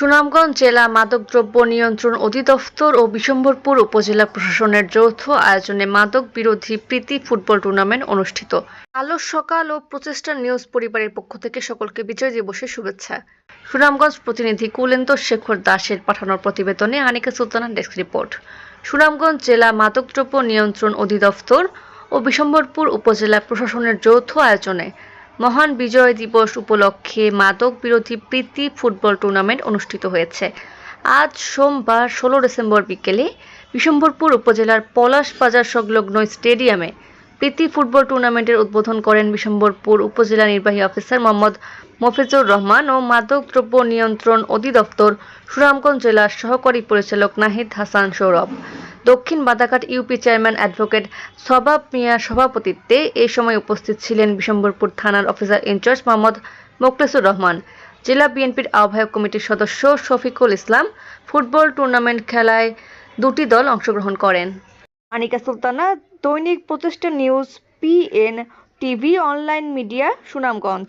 সুনামগঞ্জ জেলা মাদকদ্রব্য নিয়ন্ত্রণ অধিদপ্তর ও বিশম্বরপুর উপজেলা প্রশাসনের যৌথ আয়োজনে মাদক বিরোধী প্রীতি ফুটবল টুর্নামেন্ট অনুষ্ঠিত। আলো সকাল ও প্রচেষ্টা নিউজ পরিবারের পক্ষ থেকে সকলকে বিজয় দিবসের শুভেচ্ছা। সুনামগঞ্জ প্রতিনিধি কুলেন্দর শেখর দাসের পাঠানোর প্রতিবেদনে আনিকা সুলতানা ডেস্ক রিপোর্ট। সুনামগঞ্জ জেলা মাদকদ্রব্য নিয়ন্ত্রণ অধিদপ্তর ও বিশম্বরপুর উপজেলা প্রশাসনের যৌথ আয়োজনে মহান বিজয় দিবস উপলক্ষে মাদক বিরোধী প্রীতি ফুটবল টুর্নামেন্ট অনুষ্ঠিত হয়েছে। আজ সোমবার ষোলো ডিসেম্বর বিকেলে বিশম্বরপুর উপজেলার পলাশ বাজার সংলগ্ন স্টেডিয়ামে প্রীতি ফুটবল টুর্নামেন্টের উদ্বোধন করেন বিশম্বরপুর উপজেলা নির্বাহী অফিসার মোহাম্মদ মফিজুর রহমান ও মাদক দ্রব্য নিয়ন্ত্রণ অধিদপ্তর সুনামগঞ্জ জেলার সহকারী পরিচালক নাহিদ হাসান সৌরভ। দক্ষিণ বাদাঘাট ইউপি চেয়ারম্যান অ্যাডভোকেট সবাব মিয়া সভাপতিত্বে এ সময় উপস্থিত ছিলেন বিশম্বরপুর থানার officer in charge Mohammad Mokhlesur Rahman, জেলা বিএনপির আহ্বায়ক কমিটির সদস্য শফিকুল ইসলাম ফুটবল টুর্নামেন্ট খেলায় দুটি দল অংশগ্রহণ করেন। Anika Sultana, Dainik Protishtha news, PN TV, online media, Sunamganj.